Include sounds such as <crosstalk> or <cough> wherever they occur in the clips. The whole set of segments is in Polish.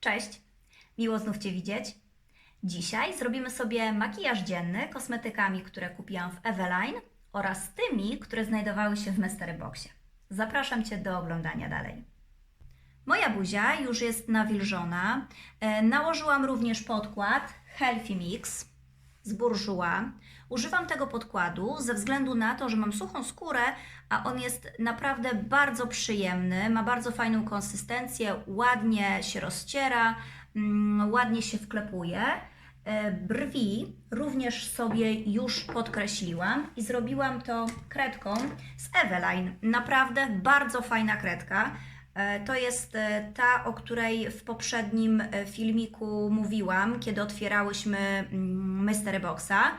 Cześć, miło znów Cię widzieć. Dzisiaj zrobimy sobie makijaż dzienny kosmetykami, które kupiłam w Eveline oraz tymi, które znajdowały się w Mystery Boxie. Zapraszam Cię do oglądania dalej. Moja buzia już jest nawilżona. E, Nałożyłam również podkład Healthy Mix z Bourjois. Używam tego podkładu ze względu na to, że mam suchą skórę, a on jest naprawdę bardzo przyjemny, ma bardzo fajną konsystencję, ładnie się rozciera, mm, ładnie się wklepuje. E, Brwi również sobie już podkreśliłam i zrobiłam to kredką z Eveline. Naprawdę bardzo fajna kredka. E, To jest e, ta, o której w poprzednim e, filmiku mówiłam, kiedy otwierałyśmy mm, Mystery Boxa.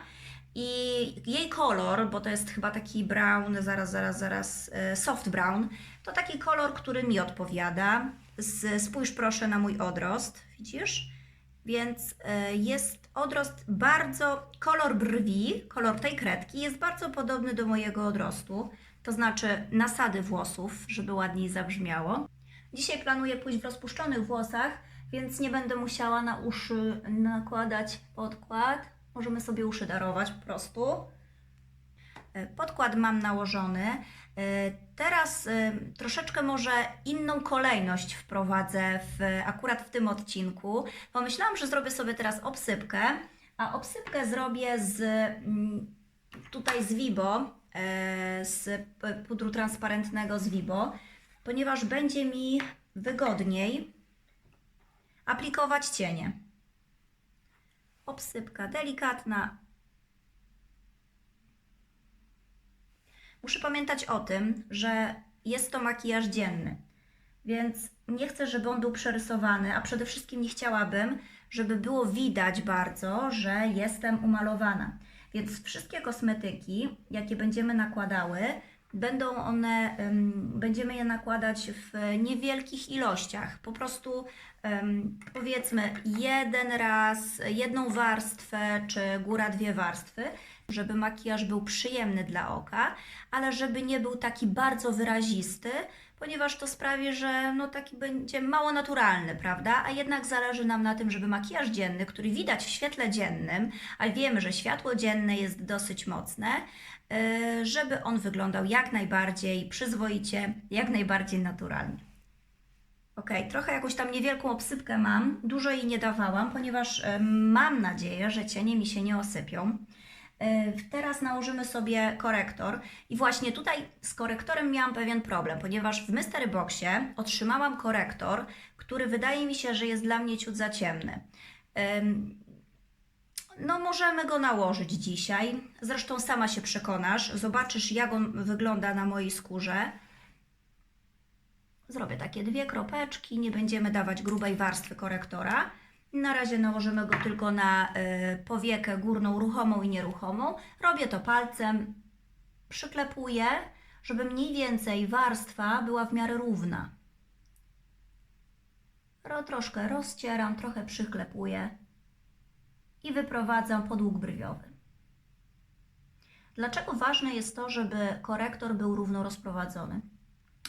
I jej kolor, bo to jest chyba taki brown, zaraz, zaraz, zaraz, soft brown, to taki kolor, który mi odpowiada. Spójrz proszę na mój odrost, widzisz? Więc jest odrost bardzo, kolor brwi, kolor tej kredki jest bardzo podobny do mojego odrostu, to znaczy nasady włosów, żeby ładniej zabrzmiało. Dzisiaj planuję pójść w rozpuszczonych włosach, więc nie będę musiała na uszy nakładać podkład. Możemy sobie uszy darować po prostu. E, Podkład mam nałożony. E, Teraz e, troszeczkę może inną kolejność wprowadzę w, akurat w tym odcinku. Pomyślałam, że zrobię sobie teraz obsypkę, a obsypkę zrobię z mm, tutaj z Vibo, z pudru transparentnego z Vibo, ponieważ będzie mi wygodniej aplikować cienie. Obsypka delikatna, Muszę pamiętać o tym, że jest to makijaż dzienny, więc nie chcę, żeby on był przerysowany, a przede wszystkim nie chciałabym, żeby było widać bardzo, że jestem umalowana. Więc wszystkie kosmetyki, jakie będziemy nakładały, będą one, em, będziemy je nakładać w niewielkich ilościach. Po prostu powiedzmy jeden raz, jedną warstwę, czy góra dwie warstwy, żeby makijaż był przyjemny dla oka, ale żeby nie był taki bardzo wyrazisty, ponieważ to sprawi, że no taki będzie mało naturalny, prawda? A jednak zależy nam na tym, żeby makijaż dzienny, który widać w świetle dziennym, a wiemy, że światło dzienne jest dosyć mocne, yy, żeby on wyglądał jak najbardziej przyzwoicie, jak najbardziej naturalnie. Ok, trochę jakąś tam niewielką obsypkę mam, dużo jej nie dawałam, ponieważ em, mam nadzieję, że cienie mi się nie osypią. E, Teraz nałożymy sobie korektor i właśnie tutaj z korektorem miałam pewien problem, ponieważ w Mystery Boxie otrzymałam korektor, który wydaje mi się, że jest dla mnie ciut za ciemny. Em, No, możemy go nałożyć dzisiaj. Zresztą sama się przekonasz, zobaczysz, jak on wygląda na mojej skórze. Zrobię takie dwie kropeczki, nie będziemy dawać grubej warstwy korektora. Na razie nałożymy go tylko na y, powiekę górną, ruchomą i nieruchomą. Robię to palcem, przyklepuję, żeby mniej więcej warstwa była w miarę równa. Ro, troszkę rozcieram, trochę przyklepuję i wyprowadzam podług brwiowy. Dlaczego ważne jest to, żeby korektor był równo rozprowadzony?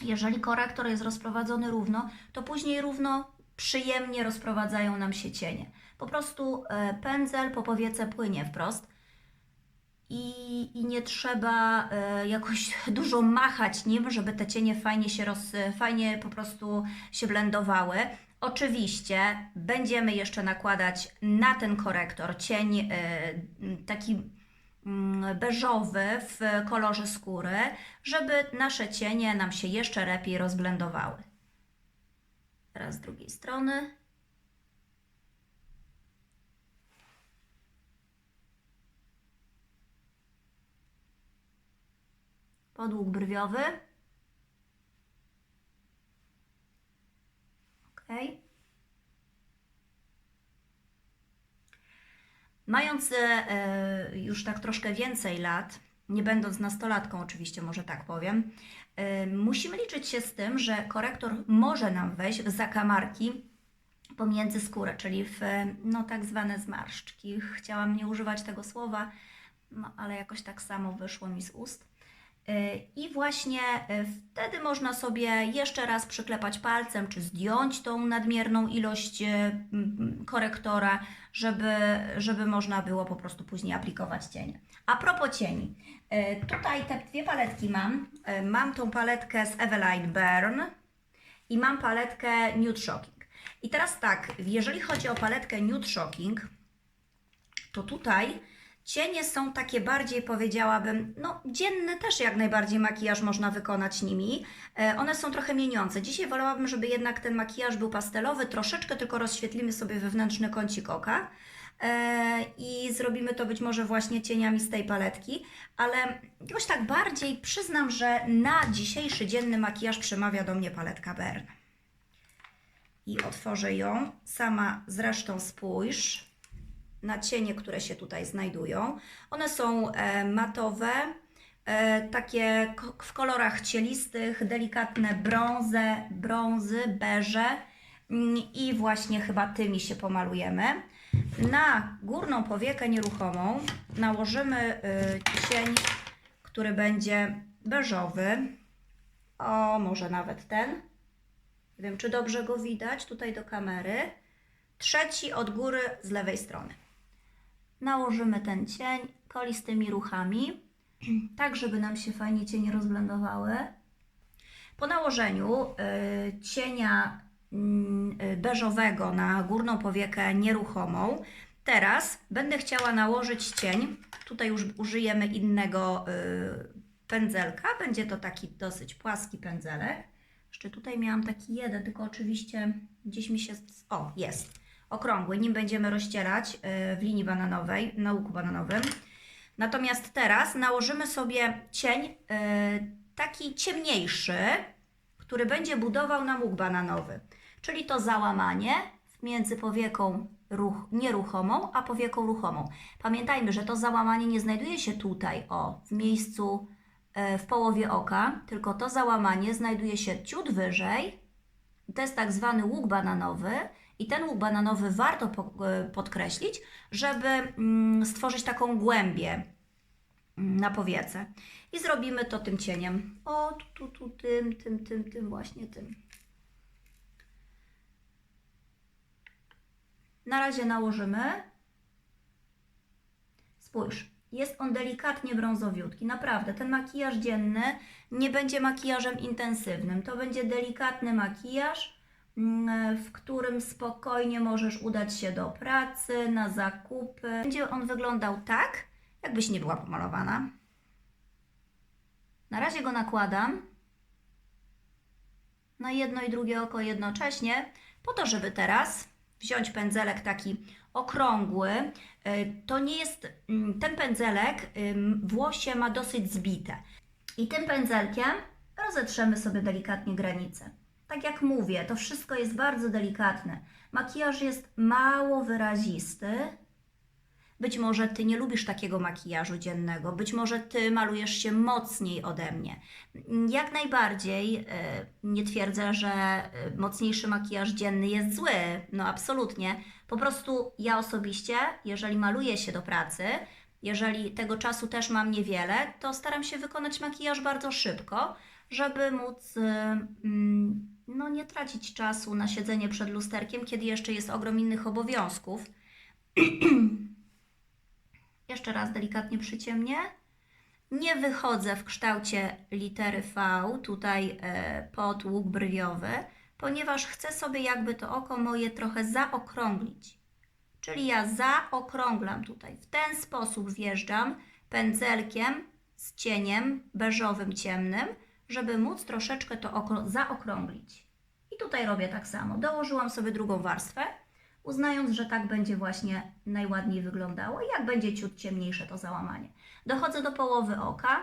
Jeżeli korektor jest rozprowadzony równo, to później równo przyjemnie rozprowadzają nam się cienie. Po prostu e, pędzel po powiece płynie wprost i, i nie trzeba e, jakoś <laughs> dużo machać nim, żeby te cienie fajnie się roz, fajnie po prostu się blendowały. Oczywiście będziemy jeszcze nakładać na ten korektor cień e, taki mm, beżowy w kolorze skóry, żeby nasze cienie nam się jeszcze lepiej rozblendowały. Teraz z drugiej strony. Podłóg brwiowy. Ok. Mając e, e, już tak troszkę więcej lat, nie będąc nastolatką oczywiście, może tak powiem, e, musimy liczyć się z tym, że korektor może nam wejść w zakamarki pomiędzy skórę, czyli w e, no, tak zwane zmarszczki. Chciałam nie używać tego słowa, no, ale jakoś tak samo wyszło mi z ust. Y, I właśnie y, wtedy można sobie jeszcze raz przyklepać palcem, czy zdjąć tą nadmierną ilość mm, korektora, żeby, żeby można było po prostu później aplikować cienie. A propos cieni, tutaj te dwie paletki mam. Mam tą paletkę z Eveline Burn i mam paletkę Nude Shocking. I teraz tak, jeżeli chodzi o paletkę Nude Shocking, to tutaj cienie są takie bardziej, powiedziałabym, no dzienny też jak najbardziej makijaż można wykonać nimi. E, one są trochę mieniące. Dzisiaj wolałabym, żeby jednak ten makijaż był pastelowy, troszeczkę tylko rozświetlimy sobie wewnętrzny kącik oka. E, I zrobimy to być może właśnie cieniami z tej paletki, ale jakoś tak bardziej przyznam, że na dzisiejszy dzienny makijaż przemawia do mnie paletka Bern. I otworzę ją. Sama zresztą spójrz na cienie, które się tutaj znajdują. One są e, matowe, e, takie w kolorach cielistych, delikatne brązy, brązy, beże mm, i właśnie chyba tymi się pomalujemy. Na górną powiekę nieruchomą nałożymy y, cień, który będzie beżowy. O, może nawet ten. Nie wiem, czy dobrze go widać tutaj do kamery. Trzeci od góry z lewej strony. Nałożymy ten cień kolistymi ruchami, <clears throat> tak żeby nam się fajnie cienie rozblendowały. Po nałożeniu y, cienia mm, y, beżowego na górną powiekę nieruchomą, teraz będę chciała nałożyć cień. Tutaj już użyjemy innego y, pędzelka. Będzie to taki dosyć płaski pędzelek. Jeszcze tutaj miałam taki jeden, tylko oczywiście gdzieś mi się. O, jest. Okrągły. Nim będziemy rozcierać y, w linii bananowej, na łuku bananowym. Natomiast teraz nałożymy sobie cień y, taki ciemniejszy, który będzie budował nam łuk bananowy. Czyli to załamanie między powieką ruch, nieruchomą, a powieką ruchomą. Pamiętajmy, że to załamanie nie znajduje się tutaj, o, w miejscu, e, w połowie oka, tylko to załamanie znajduje się ciut wyżej. To jest tak zwany łuk bananowy i ten łuk bananowy warto e, podkreślić, żeby mm, stworzyć taką głębię mm, na powiece. I zrobimy to tym cieniem. O, tu, tu, tu, tym, tym, tym, tym, właśnie tym. Na razie nałożymy. Spójrz, jest on delikatnie brązowiutki. Naprawdę, ten makijaż dzienny nie będzie makijażem intensywnym. To będzie delikatny makijaż, w którym spokojnie możesz udać się do pracy, na zakupy. Będzie on wyglądał tak, jakbyś nie była pomalowana. Na razie go nakładam na jedno i drugie oko jednocześnie, po to, żeby teraz wziąć pędzelek taki okrągły. Y, To nie jest, mm, ten pędzelek włosie ma dosyć zbite. I tym pędzelkiem rozetrzemy sobie delikatnie granice. Tak jak mówię, to wszystko jest bardzo delikatne. Makijaż jest mało wyrazisty. Być może ty nie lubisz takiego makijażu dziennego, być może ty malujesz się mocniej ode mnie. Jak najbardziej e, nie twierdzę, że e, mocniejszy makijaż dzienny jest zły. No absolutnie. Po prostu ja osobiście, jeżeli maluję się do pracy, jeżeli tego czasu też mam niewiele, to staram się wykonać makijaż bardzo szybko, żeby móc e, mm, no, nie tracić czasu na siedzenie przed lusterkiem, kiedy jeszcze jest ogrom innych obowiązków. <clears throat> Jeszcze raz delikatnie przyciemnię. Nie wychodzę w kształcie litery V, tutaj e, pod łuk brwiowy, ponieważ chcę sobie jakby to oko moje trochę zaokrąglić. Czyli ja zaokrąglam tutaj. W ten sposób wjeżdżam pędzelkiem z cieniem beżowym, ciemnym, żeby móc troszeczkę to zaokrąglić. I tutaj robię tak samo. Dołożyłam sobie drugą warstwę, uznając, że tak będzie właśnie najładniej wyglądało. Jak będzie ciut ciemniejsze to załamanie. Dochodzę do połowy oka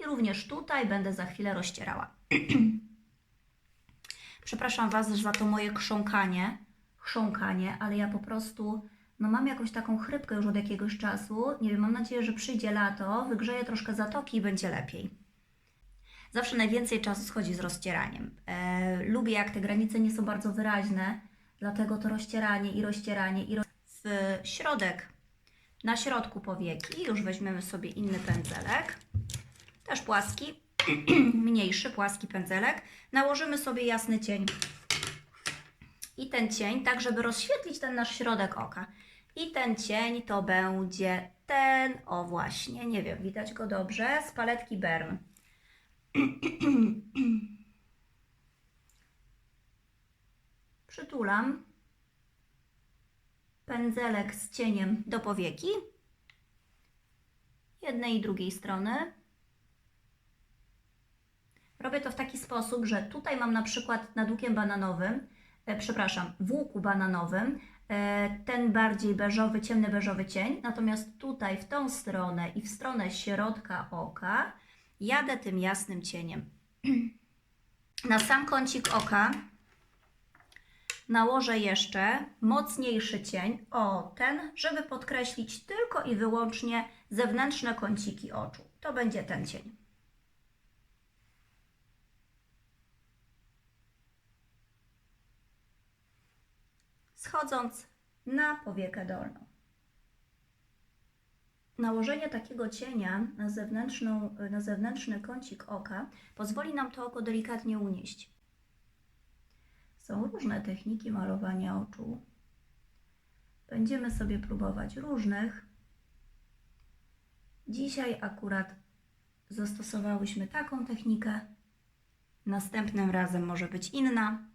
i również tutaj będę za chwilę rozcierała. <clears throat> Przepraszam Was za to moje chrząkanie, chrząkanie, ale ja po prostu no mam jakąś taką chrypkę już od jakiegoś czasu. Nie wiem, mam nadzieję, że przyjdzie lato, wygrzeje troszkę zatoki i będzie lepiej. Zawsze najwięcej czasu schodzi z rozcieraniem. E, lubię, jak te granice nie są bardzo wyraźne, dlatego to rozcieranie i rozcieranie i roz... w środek na środku powieki już weźmiemy sobie inny pędzelek, też płaski, <clears throat> mniejszy, płaski pędzelek. Nałożymy sobie jasny cień i ten cień, tak żeby rozświetlić ten nasz środek oka. I ten cień to będzie ten, o właśnie, nie wiem, widać go dobrze, z paletki Bern. <clears throat> Przytulam pędzelek z cieniem do powieki, jednej i drugiej strony. Robię to w taki sposób, że tutaj mam na przykład nad bananowym, e, przepraszam, w bananowym ten bardziej beżowy, ciemny beżowy cień, natomiast tutaj w tą stronę i w stronę środka oka jadę tym jasnym cieniem. <clears throat> Na sam kącik oka nałożę jeszcze mocniejszy cień, o ten, żeby podkreślić tylko i wyłącznie zewnętrzne kąciki oczu. To będzie ten cień. Schodząc na powiekę dolną. Nałożenie takiego cienia na, zewnętrzną, na zewnętrzny kącik oka pozwoli nam to oko delikatnie unieść. Są różne techniki malowania oczu. Będziemy sobie próbować różnych. Dzisiaj akurat zastosowałyśmy taką technikę. Następnym razem może być inna.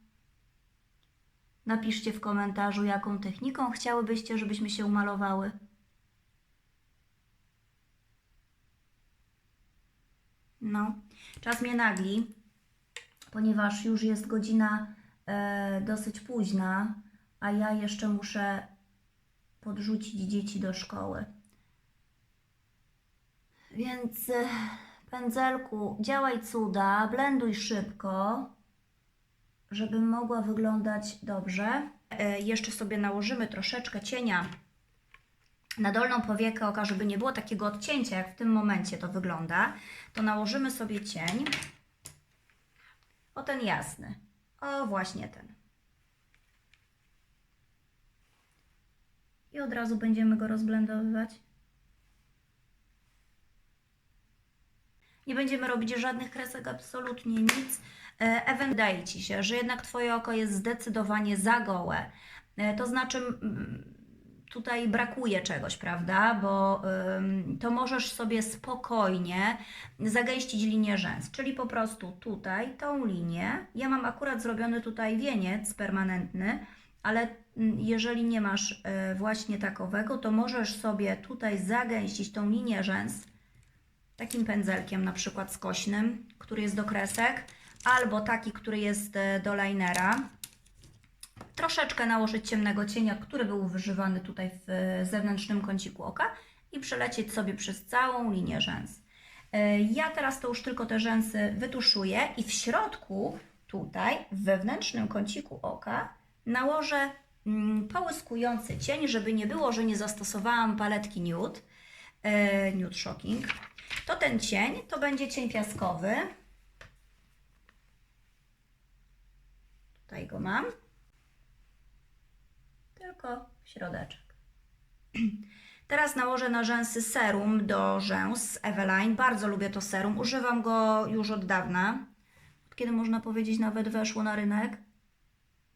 Napiszcie w komentarzu, jaką techniką chciałybyście, żebyśmy się umalowały. No, czas mnie nagli, ponieważ już jest godzina e, dosyć późna, a ja jeszcze muszę podrzucić dzieci do szkoły. Więc e, pędzelku, działaj cuda, blenduj szybko, żebym mogła wyglądać dobrze. E, jeszcze sobie nałożymy troszeczkę cienia na dolną powiekę oka, żeby nie było takiego odcięcia, jak w tym momencie to wygląda, to nałożymy sobie cień. O ten jasny. O właśnie ten. I od razu będziemy go rozblendowywać. Nie będziemy robić żadnych kresek, absolutnie nic. E, Ewen, wydaje Ci się, że jednak Twoje oko jest zdecydowanie za gołe. E, To znaczy, tutaj brakuje czegoś, prawda? Bo to możesz sobie spokojnie zagęścić linię rzęs, czyli po prostu tutaj tą linię. Ja mam akurat zrobiony tutaj wieniec permanentny, ale jeżeli nie masz y, właśnie takowego, to możesz sobie tutaj zagęścić tą linię rzęs takim pędzelkiem, na przykład skośnym, który jest do kresek, albo taki, który jest y, do linera troszeczkę nałożyć ciemnego cienia, który był używany tutaj w e, zewnętrznym kąciku oka i przelecieć sobie przez całą linię rzęs. E, Ja teraz to już tylko te rzęsy wytuszuję i w środku, tutaj, w wewnętrznym kąciku oka, nałożę mm, połyskujący cień, żeby nie było, że nie zastosowałam paletki Nude, e, Nude Shocking. To ten cień, to będzie cień piaskowy. Tutaj go mam tylko środeczek. <clears throat> Teraz nałożę na rzęsy serum do rzęs Eveline. Bardzo lubię to serum. Używam go już od dawna. Od kiedy można powiedzieć nawet weszło na rynek.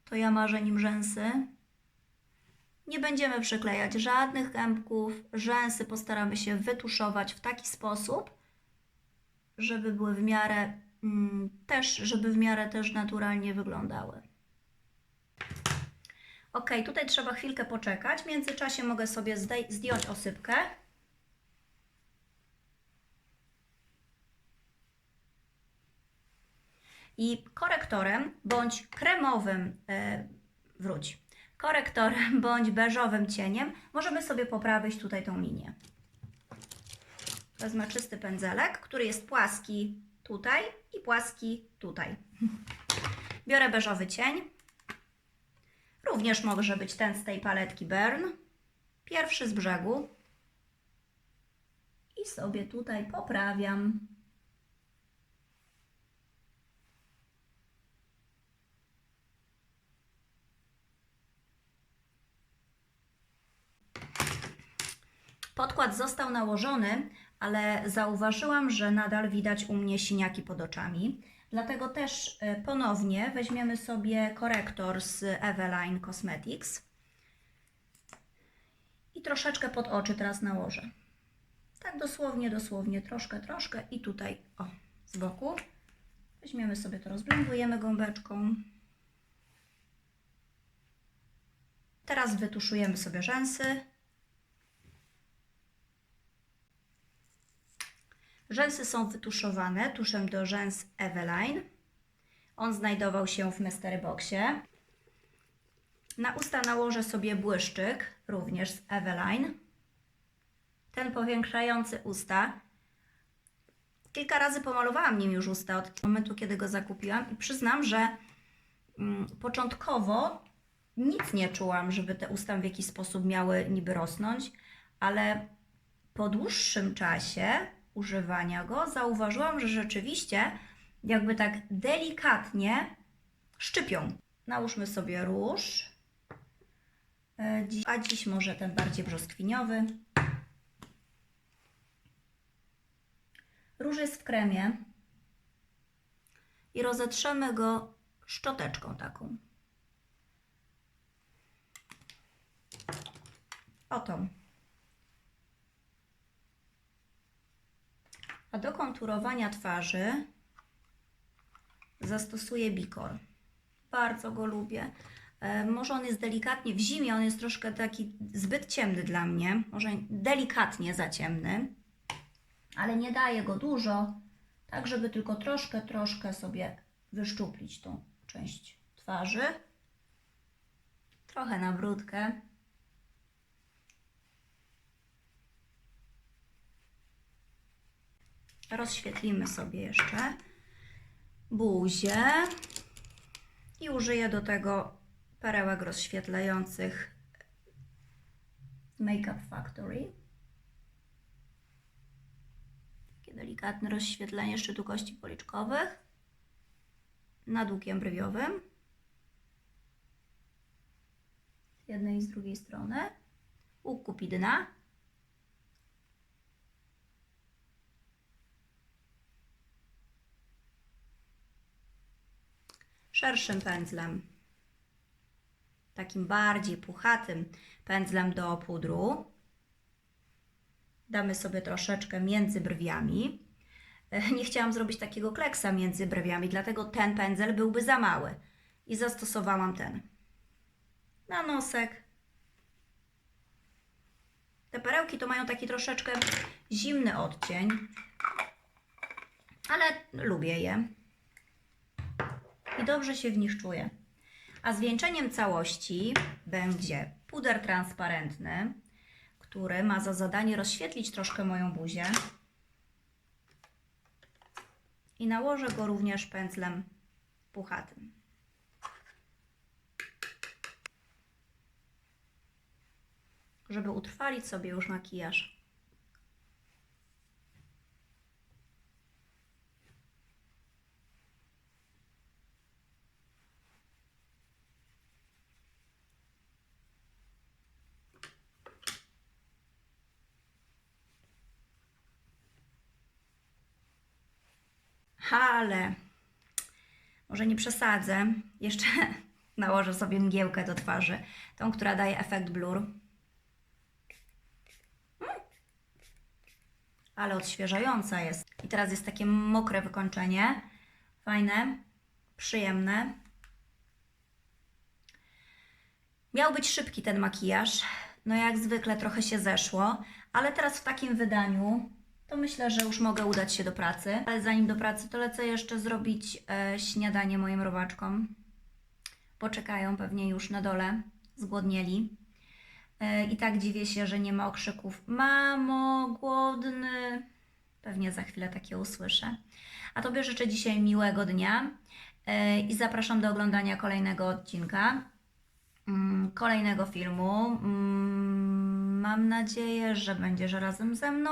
To ja marzę nim rzęsy. Nie będziemy przyklejać żadnych kępków. Rzęsy postaramy się wytuszować w taki sposób, żeby były w miarę też, żeby w miarę też naturalnie wyglądały. Ok, tutaj trzeba chwilkę poczekać. W międzyczasie mogę sobie zdjąć osypkę. I korektorem bądź kremowym, e, wróć, korektorem <laughs> bądź beżowym cieniem możemy sobie poprawić tutaj tą linię. Wezmę czysty pędzelek, który jest płaski tutaj i płaski tutaj. Biorę beżowy cień. Również może być ten z tej paletki Bern. Pierwszy z brzegu. I sobie tutaj poprawiam. Podkład został nałożony, ale zauważyłam, że nadal widać u mnie siniaki pod oczami. Dlatego też e, ponownie weźmiemy sobie korektor z Eveline Cosmetics i troszeczkę pod oczy teraz nałożę. Tak dosłownie, dosłownie, troszkę, troszkę i tutaj, o, z boku. Weźmiemy sobie to, rozblendujemy gąbeczką. Teraz wytuszujemy sobie rzęsy. Rzęsy są wytuszowane tuszem do rzęs Eveline. On znajdował się w Mystery Boxie. Na usta nałożę sobie błyszczyk, również z Eveline. Ten powiększający usta. Kilka razy pomalowałam nim już usta od momentu, kiedy go zakupiłam i przyznam, że mm, początkowo nic nie czułam, żeby te usta w jakiś sposób miały niby rosnąć, ale po dłuższym czasie używania go zauważyłam, że rzeczywiście jakby tak delikatnie szczypią. Nałóżmy sobie róż, E, a dziś może ten bardziej brzoskwiniowy. Róż jest w kremie i rozetrzemy go szczoteczką taką. Oto. A do konturowania twarzy zastosuję Bikor. Bardzo go lubię. E, Może on jest delikatnie, w zimie on jest troszkę taki zbyt ciemny dla mnie, może delikatnie za ciemny, ale nie daję go dużo, tak żeby tylko troszkę, troszkę sobie wyszczuplić tą część twarzy. Trochę na brudkę. Rozświetlimy sobie jeszcze buzię i użyję do tego perełek rozświetlających Makeup Factory. Takie delikatne rozświetlenie szczytu kości policzkowych nad łukiem brwiowym. Z jednej i z drugiej strony. Łuk kupidna. Szerszym pędzlem takim bardziej puchatym pędzlem do pudru. Damy sobie troszeczkę między brwiami. <laughs> Nie chciałam zrobić takiego kleksa między brwiami, dlatego ten pędzel byłby za mały. I zastosowałam ten. Na nosek. Te perełki to mają taki troszeczkę zimny odcień, ale lubię je. I dobrze się w nich czuję. A zwieńczeniem całości będzie puder transparentny, który ma za zadanie rozświetlić troszkę moją buzię. I nałożę go również pędzlem puchatym. Żeby utrwalić sobie już makijaż. Ale może nie przesadzę. Jeszcze <laughs> nałożę sobie mgiełkę do twarzy. Tą, która daje efekt blur. Mm. Ale odświeżająca jest. I teraz jest takie mokre wykończenie. Fajne, przyjemne. Miał być szybki ten makijaż. No jak zwykle trochę się zeszło, ale teraz w takim wydaniu to myślę, że już mogę udać się do pracy. Ale zanim do pracy, to lecę jeszcze zrobić e, śniadanie moim robaczkom. Poczekają pewnie już na dole, zgłodnieli. E, I tak dziwię się, że nie ma okrzyków Mamo, głodny. Pewnie za chwilę takie usłyszę. A Tobie życzę dzisiaj miłego dnia e, i zapraszam do oglądania kolejnego odcinka, mm, kolejnego filmu. Mm, Mam nadzieję, że będziesz razem ze mną